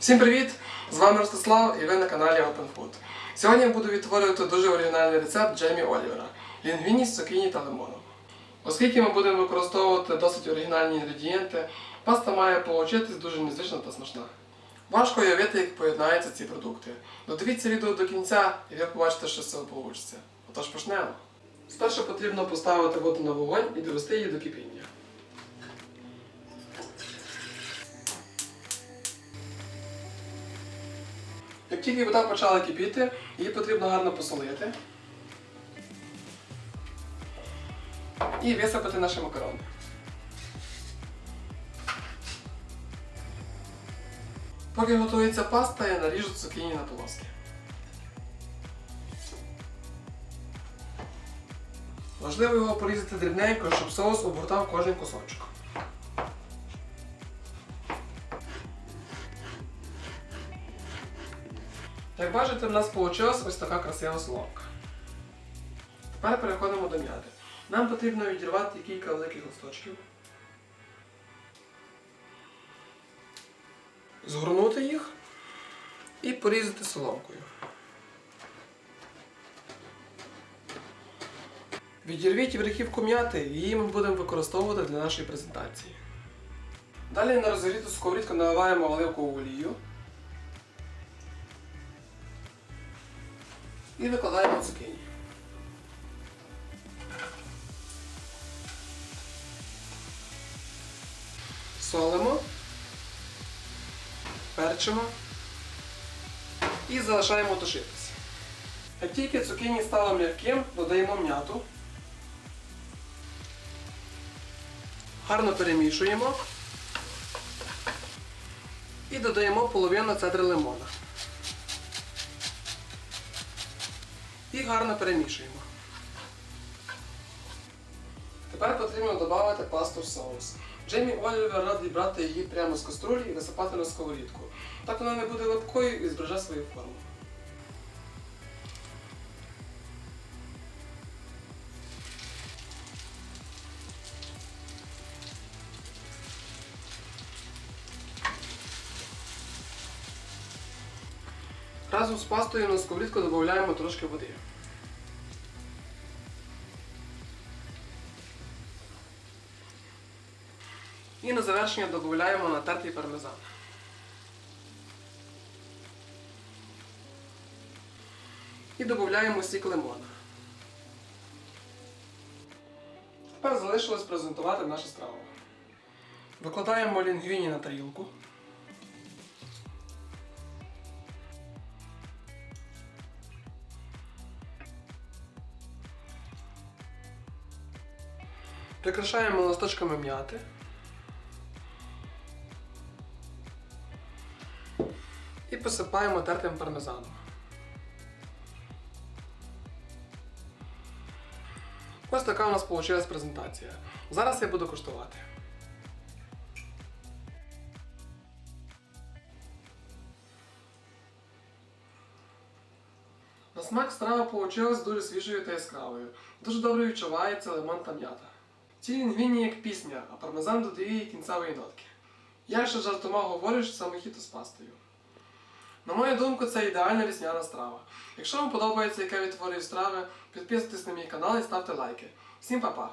Всім привіт! З вами Ростислав і ви на каналі Open Food. Сьогодні я буду відтворювати дуже оригінальний рецепт Джеймі Олівера лінгвіні з цукіні та лимоном. Оскільки ми будемо використовувати досить оригінальні інгредієнти, паста має получитись дуже незвична та смачна. Важко уявити, як поєднаються ці продукти. Додивіться відео до кінця і ви побачите, що з цього вийде. Отож почнемо. Спершу потрібно поставити воду на вогонь і довести її до кипіння. Як тільки вода почала кипіти, її потрібно гарно посолити і висипати наші макарони. Поки готується паста, я наріжу цукіні на полоски. Важливо його порізати дрібненько, щоб соус обгортав кожен кусочок. Як бачите, в нас вийшла ось така красива соломка. Тепер переходимо до м'яти. Нам потрібно відірвати кілька великих листочків. Згорнути їх і порізати соломкою. Відірвіть верхівку м'яти, її ми будемо використовувати для нашої презентації. Далі на розігріту сковорідку наливаємо оливкову олію. І викладаємо цукіні. Солимо, перчимо і залишаємо тушитися. Як тільки цукіні стало м'яким, додаємо м'яту. Гарно перемішуємо і додаємо половину цедри лимона. І гарно перемішуємо. Тепер потрібно додати пасту в соус. Джеймі Олівер радий брати її прямо з каструлі і висипати на сковорідку. Так вона не буде липкою і збереже свою форму. Разом з пастою на сковорідку додаємо трошки води. І на завершення додаємо натертий пармезан. І додаємо сік лимона. Тепер залишилось презентувати нашу страву. Викладаємо лінгвіні на тарілку. Прикрашаємо листочками м'яти. І посипаємо тертим пармезаном. Ось така у нас вийшла презентація. Зараз я буду коштувати. На смак страва вийшла дуже свіжою та яскравою. Дуже добре відчувається лимон та м'ята. Ці лінгвіні як пісня, а пармезан додає їй кінцевої нотки. Я ще жартома говорю, що це мохіто з пастою. На мою думку, це ідеальна вісняна страва. Якщо вам подобається, яке відтворюю страви, підписуйтесь на мій канал і ставте лайки. Всім па-па!